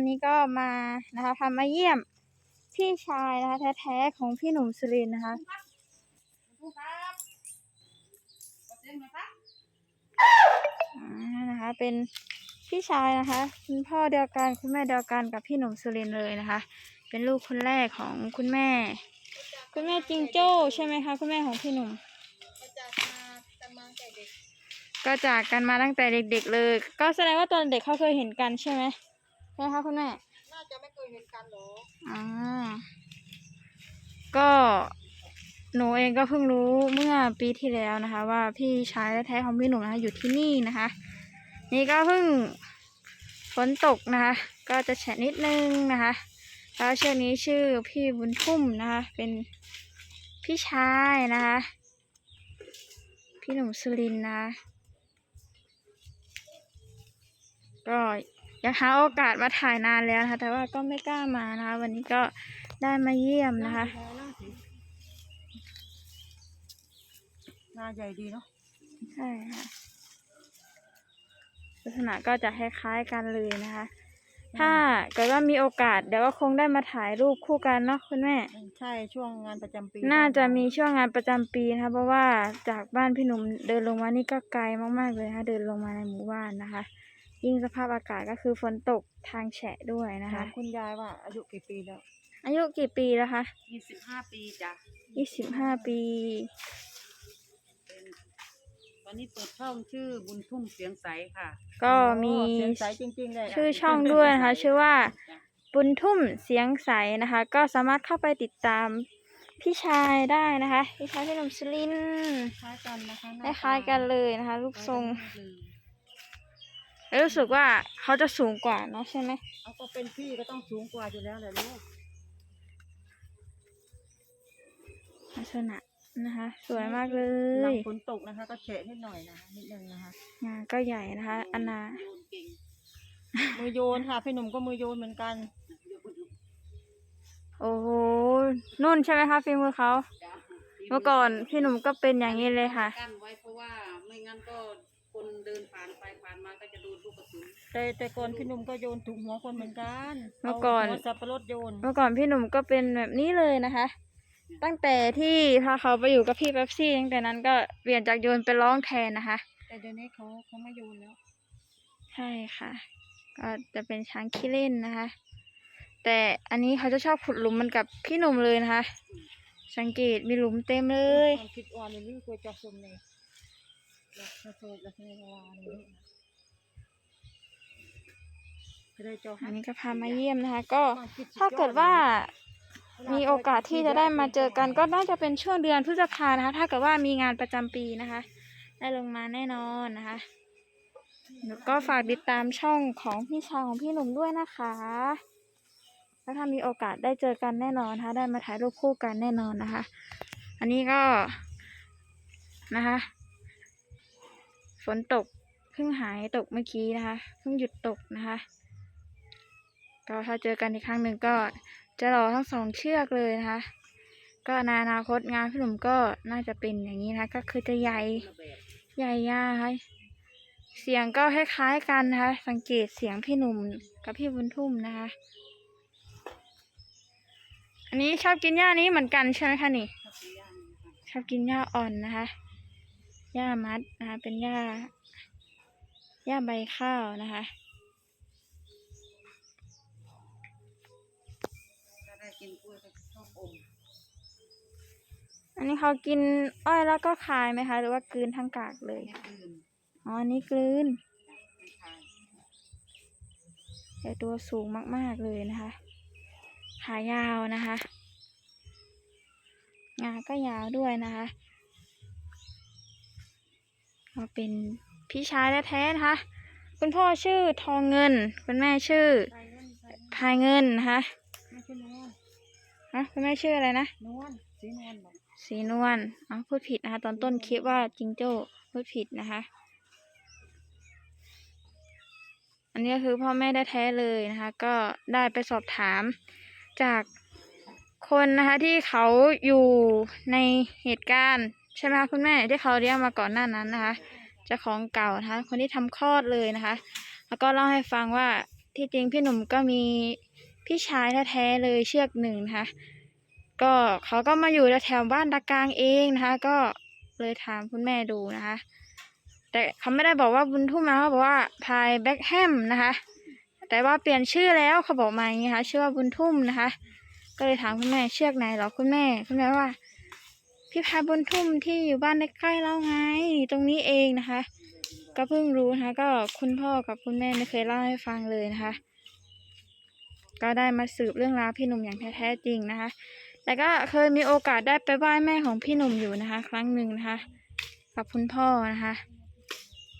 วันนี้ก็มานะคะพามาเยี่ยมพี่ชายนะคะแท้ๆของพี่หนุ่มสุรินนะคะอ่านะคะเป็นพี่ชายนะคะคุณพ่อเดียวกันคุณแม่เดียวกันกับพี่หนุ่มสุรินเลยนะคะ เป็นลูกคนแรกของคุณแม่ คุณแม่จิงโจ้ใช่ไหมคะคุณแม่ของพี่หนุ่มก็จากกันมาตั้งแต่เด็กๆเลย ก็แสดงว่าตอนเด็กเขาเคยเห็นกันใช่ไหม ช่ไหมคะคุณแม่ น่าจะไม่เคยเห็นกันหรออ่าก็หนูเองก็เพิ่งรู้เมื่อปีที่แล้วนะคะ ว่าพี่ชายแท้ๆของพี่หนุ่มนะคะอยู่ที่นี่นะคะ นี่ก็เพิ่งฝนตกนะคะ ก็จะแฉะนิดนึงนะคะแล้วเชือกนี้ชื่อพี่บุญทุ่มนะคะ เป็นพี่ชายนะคะ พี่หนุ่มสุรินนะคะก็ อยากหาโอกาสมาถ่ายนานแล้วนะคะ แต่ว่าก็ไม่กล้ามานะคะ วันนี้ก็ได้มาเยี่ยมนะคะหน้าใหญ่ดีเนาะใช่ค่ะลักษณะก็จะคล้ายๆกันเลยนะคะ ถ้าเกิดว่ามีโอกาสเดี๋ยวก็คงได้มาถ่ายรูปคู่กันเนาะคุณแม่ ใช่ช่วงงานประจำปี น่าจะมีช่วงงานประจำปีนะคะเพราะว่าจากบ้านพี่หนุ่มเดินลงมานี่ก็ไกลมากๆเลยนะคะเดินลงมาในหมู่บ้านนะคะ ยิ่งสภาพอากาศก็คือฝนตกทางแฉะด้วยนะถาคะมคุณยายว่าอายุกี่ปีแล้ว อายุกี่ปีแล้วคะยี่สิบห้าปีจ้ะยี่สิบห้าปีตอนนี้เปิดช่องชื่อบุญทุ่มเสียงใสค่ะ ก็มีโอ้เสียงใสจริงๆเลยชื่อช่องด้วยนะคะ ชื่อว่าบุญทุ่มเสียงใสนะคะ ก็สามารถเข้าไปติดตามพี่ชายได้นะคะ พี่ชายพี่หนุ่มสุรินทร์คล้ายกันนะคะหคน้ตล้ายๆกันเลยนะคะรูปทรงเลย แล้วรู้สึกว่าเขาจะสูงกว่าเนาะใช่ไหมเอาก็เป็นพี่ก็ต้องสูงกว่าอยู่แล้วแหละลูกลักษณะนะคะ สวยมากเลหลัยงฝนตกนะคะ ก็เฉะนิดหน่อยนะคะนิดนึงนะคะงานก็ใหญ่นะคะอันนาโยนเก่งมือโยนค่ะพี่หนุ่มก็มือโยนเหมือนกันโอ้โหนุ่นใช่ไหมคะฝีมือเขาจ้ะเมื่อก่อนพี่หนุ่มก็เป็นอย่างนี้เลยค่ะ กั้นไว้เพราะว่าไม่งั้นก็คนเดินผ่านไป แต่แต่ก่อนพี่หนุ่มก็โยนถูกหัวคนเหมือนกันเมื่อก่อนาหัวสับปะรดโยนเมื่อก่อนพี่หนุ่มก็เป็นแบบนี้เลยนะคะ ตั้งแต่ที่พาเขาไปอยู่กับพี่เป๊ปซี่ตั้งแต่นั้นก็เปลี่ยนจากโยนเป็นร้องแทนนะคะ แต่เดี๋ยวนี้เขาเขาไม่โยนแล้วใช่ค่ะ ก็จะเป็นช้างขี้เล่นนะคะ แต่อันนี้เขาจะชอบขุดหลุมมันกับพี่หนุ่มเลยนะคะ สังเกตมีหลุมเต็มเลย ความคิดอ่อนเลยนี่กลัวจับสมเลยแล้วถ้าโซดแล้วในวาเลยจะได้เจ้า อันนี้ก็พามาเยี่ยมนะคะ ก็ถ้าเกิดว่ามีโอกาสที่จะได้มาเจอกันก็น่าจะเป็นช่วงเดือนพฤษภานะคะ ถ้าเกิดว่ามีงานประจำปีนะคะ ได้ลงมาแน่นอนนะคะแล้วก็ฝากติดตามช่องของพี่ชายของพี่หนุ่มด้วยนะคะ แล้วถ้ามีโอกาสได้เจอกันแน่นอนนะคะ ได้มาถ่ายรูปคู่กันแน่นอนนะคะ อันนี้ก็นะคะ ฝนตกเพิ่งหายตกเมื่อกี้นะคะ เพิ่งหยุดตกนะคะ ก็ถ้าเจอกันอีกครั้งหนึ่งก็จะรอทั้งสองเชือกเลยนะคะ ก็ในอนาคตงานพี่หนุ่มก็น่าจะเป็นอย่างนี้นะคะก็คือจะใหญ่ใหญ่ยาค่ะเสียงก็คล้ายๆกันนะคะ สังเกตเสียงพี่หนุ่มกับพี่บุญทุ่มนะคะ อันนี้ชอบกินหญ้านี้เหมือนกันใช่ไหมคะนี่ ชอบกินหญ้าอ่อนนะคะหญ้ามัดนะคะเป็นหญ้าหญ้าใบข้าวนะคะ อันนี้เขากินอ้อยแล้วก็คายไหมคะ หรือว่ากลืนทั้งกากเลย อ๋อนนี้กลืน แต่ตัวสูงมากๆเลยนะคะ ขายาวนะคะ งาก็ยาวด้วยนะคะก็เป็นพี่ชายแท้ๆนะคะ คุณพ่อชื่อทองเงิน คุณแม่ชื่อใส่เงินใส่เงินพายเงินนะคะ ไม่ใช่นวลฮะคุณแม่ชื่ออะไรนะ นวลสีนวลบอกสีนวลอ๋อพูดผิดนะคะ ตอนต้นคลิปว่าจิงโจ้พูดผิดนะคะ อันนี้ก็คือพ่อแม่ได้แท้ๆเลยนะคะ ก็ได้ไปสอบถามจากคนนะคะที่เขาอยู่ในเหตุการณ์ใช่ไหมคะคุณแม่ที่เขาเลี้ยงมาก่อนหน้านั้นนะคะเจ้าของเก่านะคะ คนที่ทำคลอดเลยนะคะ แล้วก็เล่าให้ฟังว่าทที่จริงพี่หนุ่มก็มี พี่ชายแท้ๆเลยเชือกหนึ่งนะคะก็เขาก็มาอยู่แถวบ้านตากลางเองนะคะ ก็เลยถามคุณแม่ดูนะคะ แต่เขาไม่ได้บอกว่าบุญทุ่มนะเขาบอกว่าพายแบ็คแฮมนะคะ แต่ว่าเปลี่ยนชื่อแล้วเขาบอกมาอย่างนี้ค่ะชื่อว่าบุญทุ่มนะคะ ก็เลยถามคุณแม่เชือกไหนหรอคุณแม่คุณแม่ว่า พี่พายบุญทุ่มที่อยู่บ้านใกล้ๆเราไงตรงนี้เองนะคะ ก็เพิ่งรู้นะคะ ก็คุณพ่อกับคุณแม่ไม่เคยเล่าให้ฟังเลยนะคะ ก็ได้มาสืบเรื่องราวพี่หนุ่มอย่างแท้จริงนะคะ แต่ก็เคยมีโอกาสได้ไปไหว้แม่ของพี่หนุ่มอยู่นะคะ ครั้งหนึ่งนะคะ กับคุณพ่อนะคะ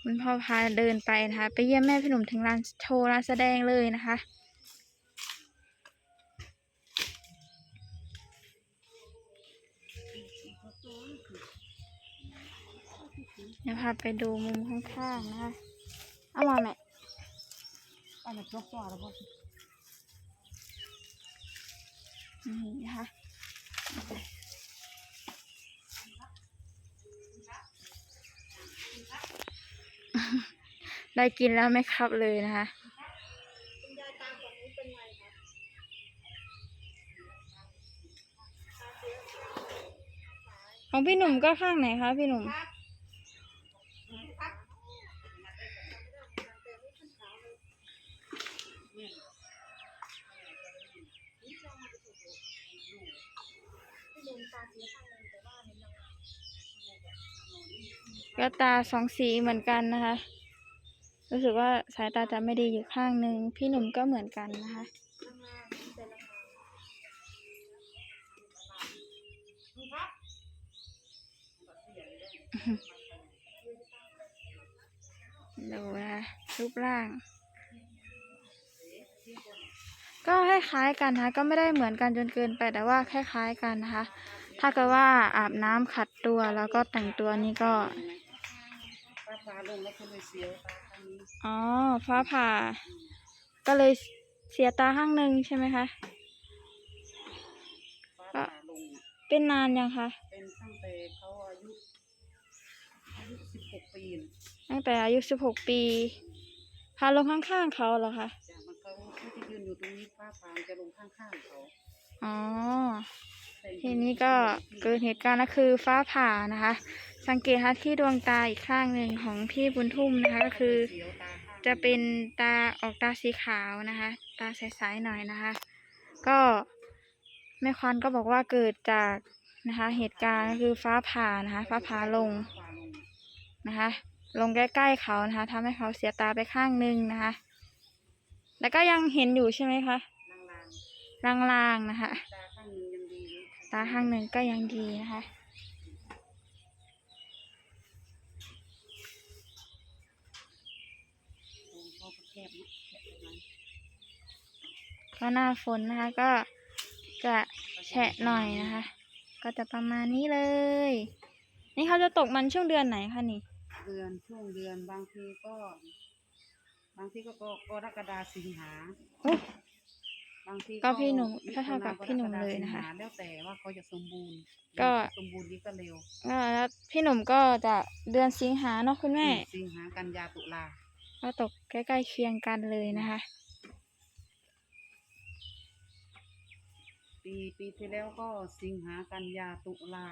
คุณพ่อพาเดินไปนะคะ ไปเยี่ยมแม่พี่หนุ่มถึงร้านโชว์ร้านแสดงเลยนะคะเดี๋ยวพาไปดูมุมข้างๆนะคะ เอามาแม่อันนี้ก็สว่าแล้วบ่ นี่นะคะได้กินแล้วไหมครับเลยนะคะของพี่หนุ่มก็ข้างไหนคะพี่หนุ่ม ก็ตาสองสีเหมือนกันนะคะ รู้สึกว่าสายตาจะไม่ดีอยู่ข้างหนึ่งพี่หนุ่มก็เหมือนกันนะคะดูนะรูปร่าง ก็คล้ายๆกันนะคะก็ไม่ได้เหมือนกันจนเกินไปแต่ว่าคล้ายๆกันนะคะ ถ้าเกิดว่าอาบน้ำขัดตัวแล้วก็แต่งตัวนี่ก็ ฟ้าฟ้าลงแล้วก็เลยเสียวตาข้างนี้อ๋อ ฟ้าผ่า ก็เลยเสียตาข้างหนึ่งใช่ไหมคะ ฟ้าผ่าลงเป็นนานยังคะ เป็นตั้งแต่เขาอายุอายุสิบหกปีน่ะตั้งแต่อายุสิบหกปีพาลงข้างๆเขาเหรอคะจ้ะมันเขาเขาจะยืนอยู่ตรงนี้ฟ้าผ่ามันจะลงข้างๆเขา อ๋อแต่ ทีนี้ก็เกิดเหตุการณ์ก็คือฟ้าผ่านะคะ สังเกตค่ะที่ดวงตาอีกข้างหนึ่งของพี่บุญทุ่มนะคะก็คือ จะเป็นตาออกตาสีขาวนะคะ ตาใสๆหน่อยนะคะ ก็แม่ควันก็บอกว่าเกิดจากนะคะ เหตุการณ์ก็คือฟ้าผ่านะคะ ฟ้าผ่าลงนะคะ ลงใกล้ๆเขานะคะทำให้เขาเสียตาไปข้างหนึ่งนะคะ แล้วก็ยังเห็นอยู่ใช่ไหมคะลางๆนะคะ ตาข้างหนึ่งก็ยังดีนะคะโอ้พ่อก็แคบนะแคบประมาณก็หน้าฝนนะคะก็จะแฉะหน่อยนะคะ ก็จะประมาณนี้เลย นี่เขาจะตกมันช่วงเดือนไหนคะนี่ เดือนช่วงเดือนบางทีก็ บางทีก็ก็กรกฎาสิงหาโอ้ บางทีก็พี่หนุ่มเท่ากับพี่หนุ่มเลยนะคะ แล้วแต่ว่าเขาจะสมบูรณ์ก็ สมบูรณ์นี้ก็เร็วก็แล้วพี่หนุ่มก็จะเดือนสิงหาเนาะคุณแม่ สิงหากันยาตุลาก็ตกใกล้ๆเคียงกันเลยนะคะ ปีปีที่แล้วก็สิงหากันยาตุลา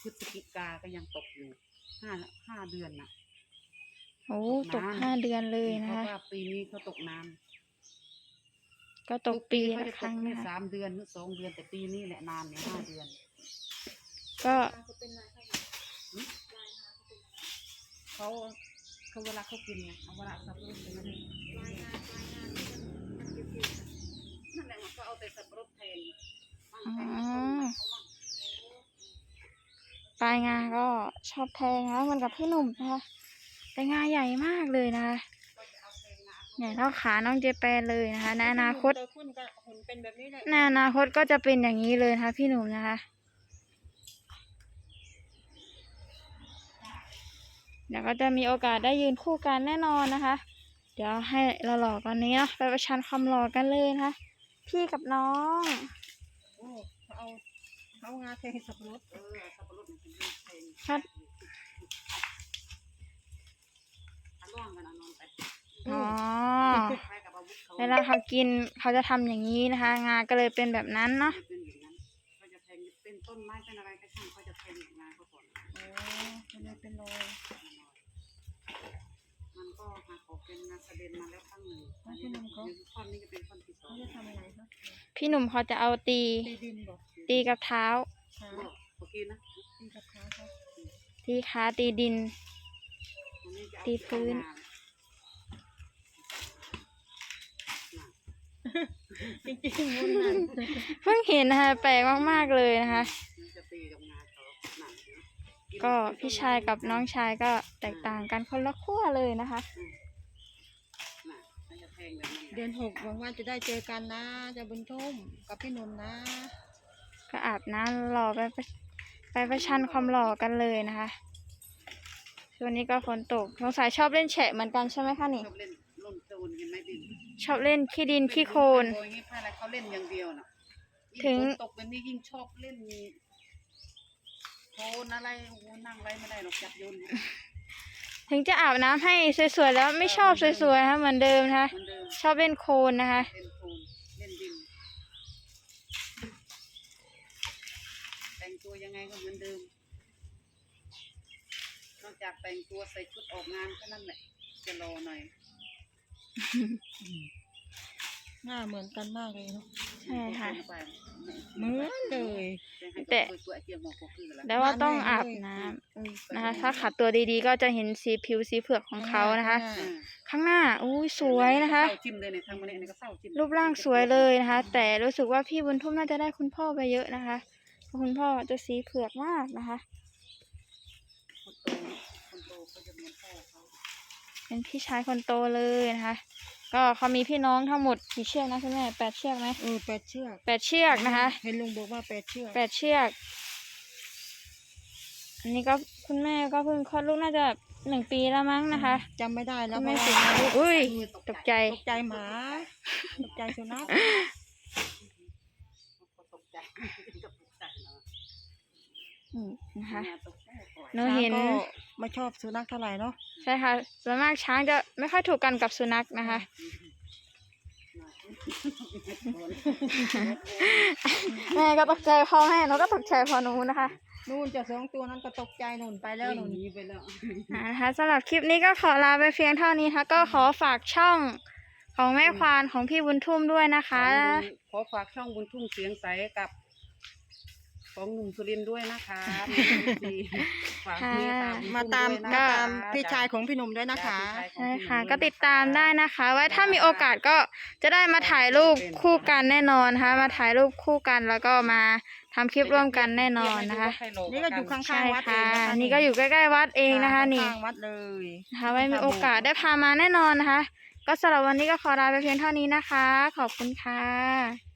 พฤศจิกาก็ยังตกอยู่ห้าห้าเดือนน่ะโอ้ตตกกนานห้าเดือนเลยนะเพราะคะว่าปีนี้เขาตกนาน ก็ตกปีเขาละจะคตรั้กงแค่นะคะสามเดือนหรือสองเดือนแต่ปีนี้แหละนานเนี่ยห้าเดือน ก็เขาเขาเวลาเขากินไงเอาเวลาสับปะรดเป็นอะไรนั่นแหละมันก็เอาแต่สับปะรดแทนมั่งอ๋อแทนเขามั่งเขามั่งปลายงาก็ชอบแทงนะเหมันกับพี่หนุ่มนะคะแต่งาใหญ่มากเลยนะคะ ใหญ่เท่าขาน้องเจแปนเลยนะคะในอนาคตโดยคุณก็หุ่นเป็นแบบนี้แหละในอนาคตก็จะเป็นอย่างนี้เลยนะคะพี่หนุ่มนะคะ เดี๋ยวก็จะมีโอกาสได้ยืนคู่กันแน่นอนนะคะ เดี๋ยวให้เราหล่อๆกันนี้เนาะไปประชันความหล่อกันเลยนะคะ พี่กับน้องโอ้เขาเอาเขาเอางาแทงสับปะรดเออสับปะรดมันเป็นเรื่องแทนครับอันล่วงกันเอานอนไป อ๋อ ไปกับอาวุ เขาเขากินเขาจะทำอย่างนี้นะคะ งาก็เลยเป็นแบบนั้นเนาะเป็นอย่างนั้นเขาจะแทงเป็นต้นไม้เป็นอะไรก็ช่างเขาจะแทงงานเขาก่อนโอ้มันเลยเป็นรอยมันก็หักอเป็นงานกระเด็นมาแล้วข้างหนึ่งอันนี้ท่อนนี้จะเป็นท่อนที่สองเขาจะทำยังไงคะพี่หนุ่มเขาจะเอาตี ตีกับเท้าขาโอเคนะตีกับขาตีขาตีดิน ตีพื้น จริงๆมันนั่นเพิ่งเห็นนะคะแปลกมากๆเลยนะคะนี่จะตีกับงานเขาหนังนะก็พี่ชายกับน้องชายก็แตกต่างกันคนละขั้วเลยนะคะน่ะเขาจะแทงแบบนั้นเดือนหกหวังว่าจะได้เจอกันนะจะบุญทุ่มกับพี่หนุ่มนะ ก็อาบน้ำหล่อไปประไปประชันความหล่อกันเลยนะคะช่วงนี้ก็ฝนตกสงสัยชอบเล่นแฉะเหมือนกันใช่ไหมคะนี่ ชอบเล่นล่ นโจรเห็นไหมดินชอบเล่นขี้ดินขี้โคลนโดยงี้พาอะไรเขาเล่นอย่างเดียวน่ะถึง ยิ่ฝนตกแบบนี้ยิ่งชอบเล่นโคลนอะไรโอ้โหนั่งไรไม่ได้หรอกจับโยนเหมือนถึงจะอาบน้ำให้สวยๆแล้วไม่ชอบสวยๆนะคะเหมือนเดิมนะคะเดิมชอบเล่นโคลนนะคะ เล่นโคลนเล่นดิน แต่งตัวยังไงก็เหมือนเดิม นอกจากแต่งตัวใส่ชุดออกงานแค่นั้นแหละจะรอหน่อย หน้าเหมือนกันมากเลยเนาะใช่ค่ะ เหมือนเลย แต่ แต่ตัวไอเจียมบอกก็คืออะไรแล้วว่าต้องอาบน้ำเออนะคะ ถ้าขัดตัวดีๆ ก็จะเห็นสีผิวสีเผือกของเขานะคะอืมข้างหน้าอุ้ยสวยนะคะเศร้าจิ้มเลยเนี่ยทางมันเนี่ยก็เศร้าจิ้มรูปร่างสวยเลยนะคะ แต่รู้สึกว่าพี่บุญทุ่มน่าจะได้คุณพ่อไปเยอะนะคะเพราะคุณพ่อจะสีเผือกมากนะคะ เป็นพี่ชายคนโตเลยนะคะ ก็เขามีพี่น้องทั้งหมดกี่เชือกนะคุณแม่แปดเชือกไหมเออแปดเชือกแปดเชือกนะคะเห็นลุงบอกว่าแปดเชือกแปดเชือกอันนี้ก็คุณแม่ก็เพิ่งคลอดลูกน่าจะหนึ่งปีแล้วมั้งนะคะจำไม่ได้แล้คุวณแม่เพสีราะว่ามาอุ้ยตกใจตกใจหมาตกใจสุนัขเขาตกใจก็ตกใจเนาะอืมนะคะงานตกใจก่อนหนูเห็นช้างก็ ไม่ชอบสุนัขเท่าไหร่เนาะใช่ค่ะส่วนมากช้างจะไม่ค่อยถูกกันกับสุนัขนะคะ แม่ก็ตกใจพ่อแม่หนูก็ตกใจพอหนูนะคะ นู่นเจะสองตัวนั้นก็ตกใจนู่นไปแล้วนู่นหนีไปแล้วอ่านะคะสำหรับคลิปนี้ก็ขอลาไปเพียงเท่านี้ค่ะ ก็ขอฝากช่องของแม่ควานของพี่บุญทุ่มด้วยนะคะ ขอฝากช่องบุญทุ่งเสียงใสกับ ของหนุ่มสุรินทร์ด้วยนะคะฝากเมตตาบุญมาทุ่ตามด้วยนะมาคะตามพี่ชายของพี่หนุ่มด้วยนะคะ จ้พี่ชายของใช่พี่หนุ่มค่ะด้วยก็นติดตามได้นะคะ ไว้ถ้ามีโอกาสก็จะได้มาถ่ายรูปคู่กันแน่นอนนะคะ มาถ่ายรูปคู่กันแล้วก็มาทำคลิปร่วมกันแน่นอนนะคะนี่ก็อยู่ข้างใช่ๆวัดเอค่ะงนะคะนี่ก็อยู่ใกล้ๆวัดเองนะคะนี่ข้างๆวัดเลยนะคะไว้มีโอกาสได้พามาแน่นอนนะคะ ก็สำหรับวันนี้ก็ขอลาไปเพียงเท่านี้นะคะ ขอบคุณค่ะ